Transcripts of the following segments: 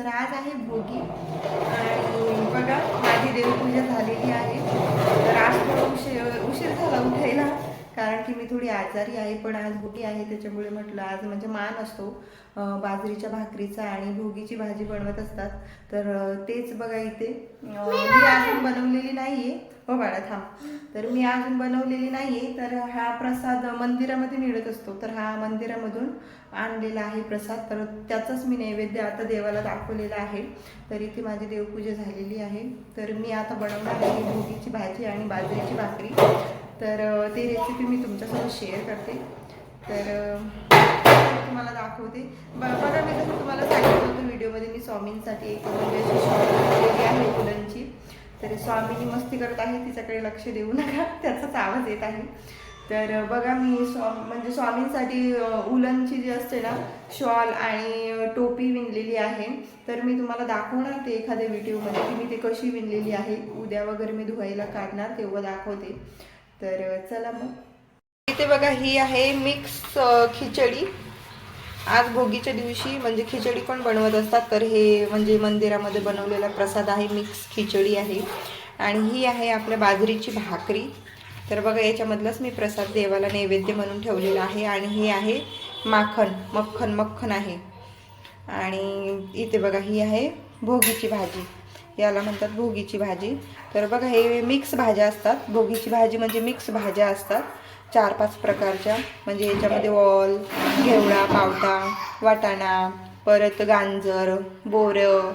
तर आज आहे भोगी. आणि बघा माझी देवपूजा झालेली आहे. तर आज थोडं उशीर उशीर झाला उठायला. कारण की मी थोडी आजारी आहे पण आज भोगी आहे त्याच्यामुळे म्हटलं आज म्हणजे मान असतो. बाजरीच्या भाकरीचा आणि भोगीची भाजी बनवत असतात. तर तेच बघा इथे. मी अजून बनवलेली नाहीये. हो बाळा थांब. तर मी अजून बनवलेली नाहीये. तर हा प्रसाद मंदिरामध्ये मिळत असतो. तर हा मंदिरामधून आणलेला आहे प्रसाद. तर त्याचाच मी नैवेद्य आता देवाला दाखवलेला आहे. तर इथे माझी देवपूजा झालेली आहे. तर मी आता बनवणार आहे भोगीची भाजी आणि बाजरीची भाकरी. तर ती रेसिपी मी तुमच्यासोबत शेअर करते. तर तुम्हाला दाखवते. ब- बघा मी जसं तुम्हाला सांगितलं होतं व्हिडिओमध्ये मी स्वामींसाठी एक म्हणजे आहे मुलांची. तर स्वामीनी मस्ती करत आहे तिच्याकडे लक्ष देऊ नका त्याचाच आवाज येत आहे. तर बघा मी स्वा म्हणजे स्वामींसाठी उलनची जी असते ना शॉल आणि टोपी विणलेली आहे. तर मी तुम्हाला दाखवणार ते एखाद्या व्हिडिओमध्ये की मी ते कशी विणलेली आहे. उद्या वगैरे मी धुवायला काढणार तेव्हा दाखवते. तर चला मग. इथे बघा ही आहे मिक्स खिचडी. आज भोगीच्या दिवशी म्हणजे खिचडी पण बनवत असतात तर हे म्हणजे मंदिरामध्ये बनवलेला प्रसाद आहे मिक्स खिचडी आहे. आणि ही आहे आपल्या बाजरीची भाकरी. तर बघा याच्यामधलाच मी प्रसाद देवाला नैवेद्य म्हणून ठेवलेला आहे. आणि हे आहे माखन मक्खन मक्खन आहे. आणि इथे बघा ही आहे भोगीची भाजी. याला म्हणतात भोगीची भाजी. तर बघा हे मिक्स भाज्या असतात. भोगीची भाजी म्हणजे मिक्स भाज्या असतात. चार पाच प्रकारच्या. म्हणजे याच्यामध्ये वॉल घेवडा पावटा वाटाणा परत गांजर बोरं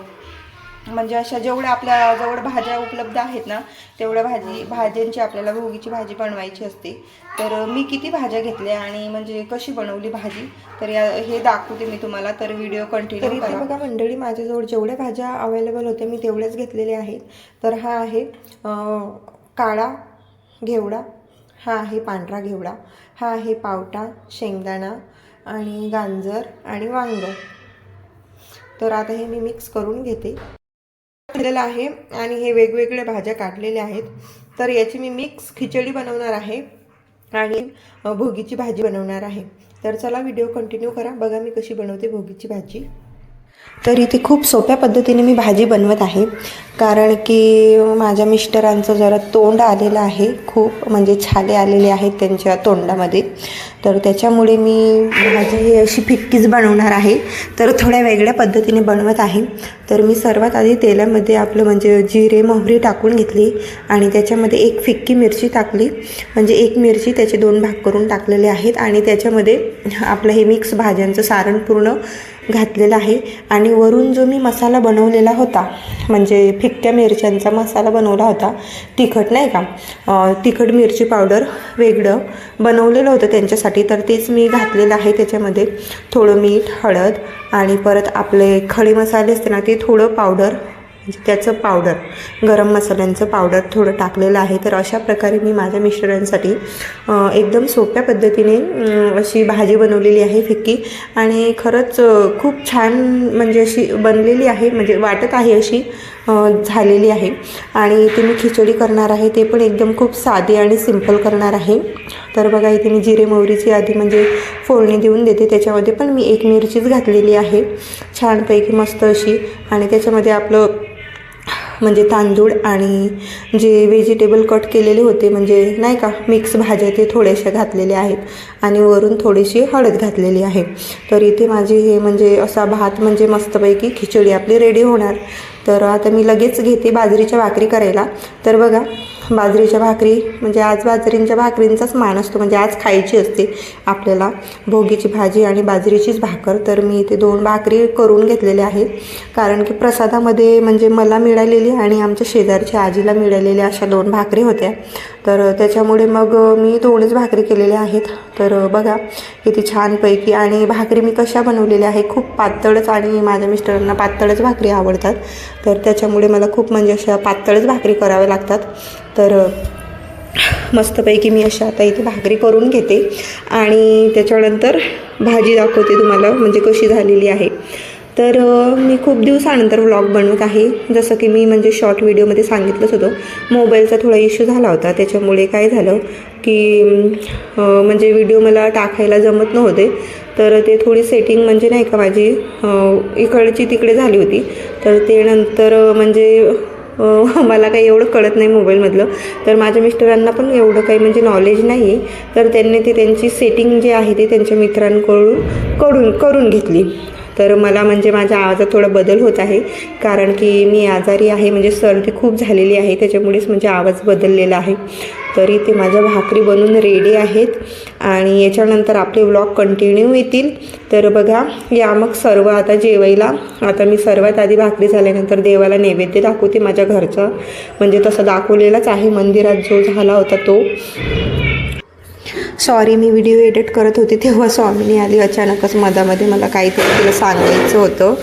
म्हणजे अशा जेवढ्या आपल्या जवळ भाज्या उपलब्ध आहेत ना तेवढ्या भाजी भाज्यांची आपल्याला भोगीची भाजी बनवायची असते. तर मी किती भाज्या घेतल्या आणि म्हणजे कशी बनवली भाजी तर या हे दाखवते मी तुम्हाला तर व्हिडिओ कंटिन्यू करा. बघा मंडळी माझ्याजवळ जेवढ्या भाज्या अवेलेबल होत्या मी तेवढ्याच घेतलेल्या आहेत. तर हा आहे काळा घेवडा हा आहे पांढरा घेवडा हा आहे पावटा शेंगदाणा आणि गांजर आणि वांग. तर आता हे मी मिक्स करून घेते. घेतलेलं आहे आणि हे वेगवेगळ्या भाज्या काढलेल्या आहेत. तर याची मी मिक्स खिचडी बनवणार आहे आणि भोगीची भाजी बनवणार आहे. तर चला व्हिडिओ कंटिन्यू करा. बघा मी कशी बनवते भोगीची भाजी. तर इथे खूप सोप्या पद्धतीने मी भाजी बनवत आहे. कारण की माझ्या मिस्टरांचं जरा तोंड आलेलं आहे. खूप म्हणजे छाले आलेले आहेत त्यांच्या तोंडामध्ये. तर त्याच्यामुळे मी भाजी ही अशी फिक्कीच बनवणार आहे. तर थोड्या वेगळ्या पद्धतीने बनवत आहे. तर मी सर्वात आधी तेलामध्ये आपलं म्हणजे जिरे मोहरी टाकून घेतली आणि त्याच्यामध्ये एक फिक्की मिरची टाकली. म्हणजे एक मिरची त्याचे दोन भाग करून टाकलेले आहेत आणि त्याच्यामध्ये आपलं हे मिक्स भाज्यांचं सारण पूर्ण घातलेला आहे. आणि वरून जो मी मसाला बनवलेला होता म्हणजे फिक्क्या मिरच्यांचा मसाला बनवला होता तिखट नाही का? तिखट मिरची पावडर वेगळं बनवलेलं होतं त्यांच्यासाठी. तर तेच मी घातलेलं आहे त्याच्यामध्ये. थोडं मीठ हळद आणि परत आपले खडे मसाले असते ना ते थोडं पावडर म्हणजे त्याचं पावडर गरम मसाल्यांचं पावडर थोडं टाकलेलं आहे. तर अशा प्रकारे मी माझ्या मिस्टरांसाठी एकदम सोप्या पद्धतीने अशी भाजी बनवलेली आहे फिक्की. आणि खरंच खूप छान म्हणजे अशी बनलेली आहे म्हणजे वाटत आहे अशी झालेली आहे. आणि इथे मी खिचडी करणार आहे ते पण एकदम खूप साधी आणि सिंपल करणार आहे. तर बघा इथे मी जिरे मोहरीची आधी म्हणजे फोडणी देऊन देते. त्याच्यामध्ये पण मी एक मिरचीच घातलेली आहे. छानपैकी मस्त अशी. आणि त्याच्यामध्ये आपलं म्हणजे तांदूळ आणि जे व्हेजिटेबल कट केलेले होते म्हणजे नाही का मिक्स भाज्या ते थोड्याशा घातलेल्या आहेत आणि वरून थोडीशी हळद घातलेली आहे. तर इथे माझी हे म्हणजे असा भात म्हणजे मस्तपैकी खिचडी आपली रेडी होणार. तर आता मी लगेच घेते बाजरीच्या भाकरी करायला. तर बघा बाजरीच्या भाकरी म्हणजे आज बाजरींच्या भाकरींचाच मान असतो म्हणजे आज खायची असते आपल्याला. भोगीची भाजी आणि बाजरीचीच भाकर तर मी इथे दोन भाकरी करून घेतलेल्या आहेत. कारण की प्रसादामध्ये म्हणजे मला मिळालेली आणि आमच्या शेजारच्या आजीला मिळालेल्या अशा दोन भाकरी होत्या. तर त्याच्यामुळे मग मी दोनच भाकरी केलेल्या आहेत. तर बघा किती छानपैकी आणि भाकरी मी कशा बनवलेल्या आहे खूप पातळच आणि माझ्या मिस्टरांना पातळच भाकरी आवडतात. तर त्याच्यामुळे मला खूप म्हणजे अशा पातळच भाकरी कराव्या लागतात. तर मस्तपैकी मी अशा आता इथे भाकरी करून घेते. आणि त्याच्यानंतर भाजी दाखवते तुम्हाला म्हणजे कशी झालेली आहे. तर मी खूप दिवसानंतर व्लॉग बनवत आहे. जसं की मी म्हणजे शॉर्ट व्हिडिओमध्ये सांगितलंच होतं. मोबाईलचा थोडा इश्यू झाला होता. त्याच्यामुळे काय झालं की म्हणजे व्हिडिओ मला टाकायला जमत नव्हते. तर ते थोडी सेटिंग म्हणजे नाही का माझी इकडची तिकडे झाली होती. तर ते नंतर म्हणजे मला काही एवढं कळत नाही मोबाईलमधलं तर माझ्या मिस्टरांना पण एवढं काही म्हणजे नॉलेज नाही आहे तर त्यांनी ते त्यांची सेटिंग जी आहे ते त्यांच्या मित्रांकडून कडून करून घेतली. तर मला म्हणजे माझ्या आवाजात थोडा बदल होत आहे. कारण की मी आजारी आहे म्हणजे सर्दी खूप झालेली आहे त्याच्यामुळेच म्हणजे आवाज बदललेला आहे. तरी ते माझ्या भाकरी बनून रेडी आहेत आणि याच्यानंतर आपले व्लॉग कंटिन्यू येतील. तर बघा या मग सर्व आता जेवायला. आता मी सर्वात आधी भाकरी झाल्यानंतर देवाला नैवेद्य दाखवते. माझ्या घरचं म्हणजे तसं दाखवलेलाच आहे. मंदिरात जो झाला होता तो. सॉरी मी व्हिडिओ एडिट करत होते तेव्हा स्वामीनी आली. अचानकच मधामध्ये मला काहीतरी तिला सांगायचं होतं.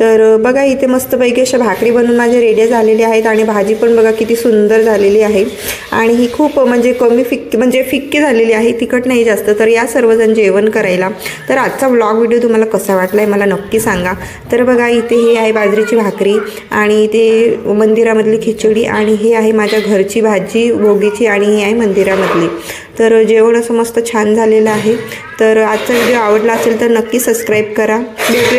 तर बघा इथे मस्तपैकी अशा भाकरी बनवून माझ्या रेड्या झालेल्या आहेत आणि भाजी पण बघा किती सुंदर झालेली आहे. आणि ही खूप म्हणजे कमी फिक्की म्हणजे फिक्की झालेली आहे तिखट नाही जास्त. तर या सर्वजण जेवण करायला. तर आजचा व्लॉग व्हिडिओ तुम्हाला कसा वाटला आहे मला नक्की सांगा. तर बघा इथे हे आहे बाजरीची भाकरी आणि इथे मंदिरामधली खिचडी आणि हे आहे माझ्या घरची भाजी भोगीची आणि हे आहे मंदिरामधली. तर जेवण असं मस्त छान झालेलं आहे. तर आजचा व्हिडिओ आवडला असेल तर नक्की सबस्क्राईब करा. भेटूया.